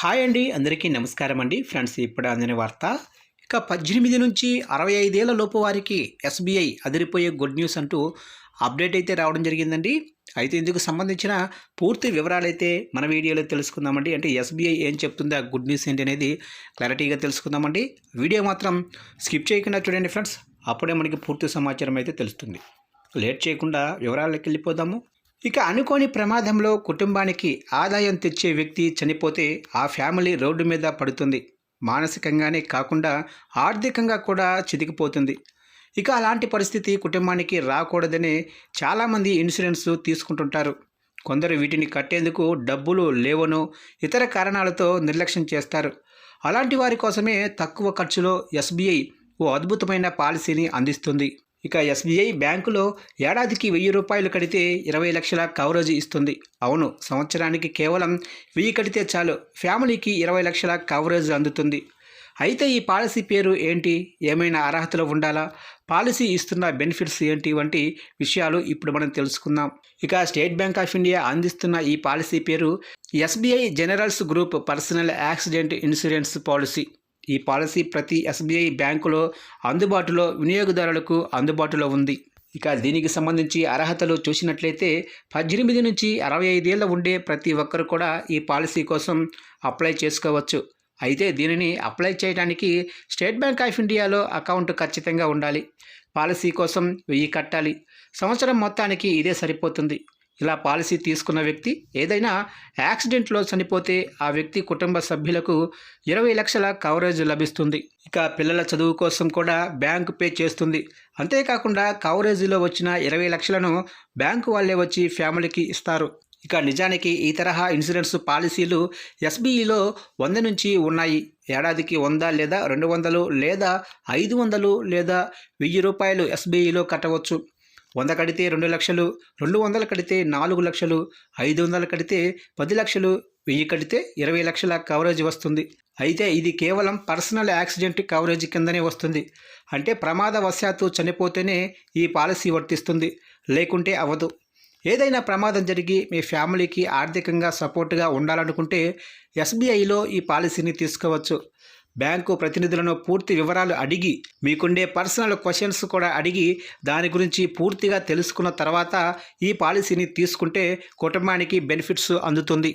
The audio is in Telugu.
హాయ్ అండి అందరికీ నమస్కారం అండి. ఫ్రెండ్స్ ఇప్పుడు అందిన వార్త. ఇక పద్దెనిమిది నుంచి అరవై ఐదేళ్ళ లోపు వారికి ఎస్బీఐ అదిరిపోయే గుడ్ న్యూస్ అంటూ అప్డేట్ అయితే రావడం జరిగిందండి. అయితే ఇందుకు సంబంధించిన పూర్తి వివరాలు అయితే మన వీడియోలో తెలుసుకుందామండి. అంటే ఎస్బీఐ ఏం చెప్తుందో ఆ గుడ్ న్యూస్ ఏంటి అనేది క్లారిటీగా తెలుసుకుందామండి. వీడియో మాత్రం స్కిప్ చేయకుండా చూడండి ఫ్రెండ్స్. అప్పుడే మనకి పూర్తి సమాచారం అయితే తెలుస్తుంది. లేట్ చేయకుండా వివరాలకు వెళ్ళిపోదాము. ఇక అనుకోని ప్రమాదంలో కుటుంబానికి ఆదాయం తెచ్చే వ్యక్తి చనిపోతే ఆ ఫ్యామిలీ రోడ్డు మీద పడుతుంది. మానసికంగానే కాకుండా ఆర్థికంగా కూడా చితికిపోతుంది. ఇక అలాంటి పరిస్థితి కుటుంబానికి రాకూడదని చాలామంది ఇన్సూరెన్స్ తీసుకుంటుంటారు. కొందరు వీటిని కట్టేందుకు డబ్బులు లేవనో ఇతర కారణాలతో నిర్లక్ష్యం చేస్తారు. అలాంటి వారి కోసమే తక్కువ ఖర్చులో ఎస్బీఐ ఓ అద్భుతమైన పాలసీని అందిస్తుంది. ఇక ఎస్బీఐ బ్యాంకులో ఏడాదికి వెయ్యి రూపాయలు కడితే ఇరవై లక్షల కవరేజ్ ఇస్తుంది. అవును సంవత్సరానికి కేవలం వెయ్యి కడితే చాలు ఫ్యామిలీకి ఇరవై లక్షల కవరేజ్ అందుతుంది. అయితే ఈ పాలసీ పేరు ఏంటి? ఏమైనా అర్హతలు ఉండాలా? పాలసీ ఇస్తున్న బెనిఫిట్స్ ఏంటి? వంటి విషయాలు ఇప్పుడు మనం తెలుసుకుందాం. ఇక స్టేట్ బ్యాంక్ ఆఫ్ ఇండియా అందిస్తున్న ఈ పాలసీ పేరు SBI generals group personal accident insurance policy. ఈ పాలసీ ప్రతి ఎస్బీఐ బ్యాంకులో అందుబాటులో వినియోగదారులకు అందుబాటులో ఉంది. ఇక దీనికి సంబంధించి అర్హతలు చూసినట్లయితే పద్దెనిమిది నుంచి అరవై ఐదేళ్ళ ఉండే ప్రతి ఒక్కరు కూడా ఈ పాలసీ కోసం అప్లై చేసుకోవచ్చు. అయితే దీనిని అప్లై చేయడానికి స్టేట్ బ్యాంక్ ఆఫ్ ఇండియాలో అకౌంట్ ఖచ్చితంగా ఉండాలి. పాలసీ కోసం వెయ్యి కట్టాలి. సంవత్సరం మొత్తానికి ఇదే సరిపోతుంది. ఇలా పాలసీ తీసుకున్న వ్యక్తి ఏదైనా యాక్సిడెంట్లో చనిపోతే ఆ వ్యక్తి కుటుంబ సభ్యులకు ఇరవై లక్షల కవరేజ్ లభిస్తుంది. ఇక పిల్లల చదువు కోసం కూడా బ్యాంకు పే చేస్తుంది. అంతేకాకుండా కవరేజీలో వచ్చిన ఇరవై లక్షలను బ్యాంకు వాళ్ళే వచ్చి ఫ్యామిలీకి ఇస్తారు. ఇక నిజానికి ఈ తరహా ఇన్సూరెన్స్ పాలసీలు ఎస్బీఈలో వంద నుంచి ఉన్నాయి. ఏడాదికి వంద లేదా రెండు వందలు లేదా ఐదు వందలు లేదా వెయ్యి రూపాయలు ఎస్బీఈలో కట్టవచ్చు. వంద కడితే రెండు లక్షలు రెండు వందలు కడితే నాలుగు లక్షలు ఐదు వందలు కడితే పది లక్షలు వెయ్యి కడితే ఇరవై లక్షల కవరేజ్ వస్తుంది. అయితే ఇది కేవలం పర్సనల్ యాక్సిడెంట్ కవరేజ్ కిందనే వస్తుంది. అంటే ప్రమాదవశాత్తు చనిపోతేనే ఈ పాలసీ వర్తిస్తుంది. లేకుంటే అవ్వదు. ఏదైనా ప్రమాదం జరిగి మీ ఫ్యామిలీకి ఆర్థికంగా సపోర్ట్గా ఉండాలనుకుంటే ఎస్బీఐలో ఈ పాలసీని తీసుకోవచ్చు. బ్యాంకు ప్రతినిధులను పూర్తి వివరాలు అడిగి మీకుండే పర్సనల్ క్వశ్చన్స్ కూడా అడిగి దాని గురించి పూర్తిగా తెలుసుకున్న తర్వాత ఈ పాలసీని తీసుకుంటే కుటుంబానికి బెనిఫిట్స్ అందుతుంది.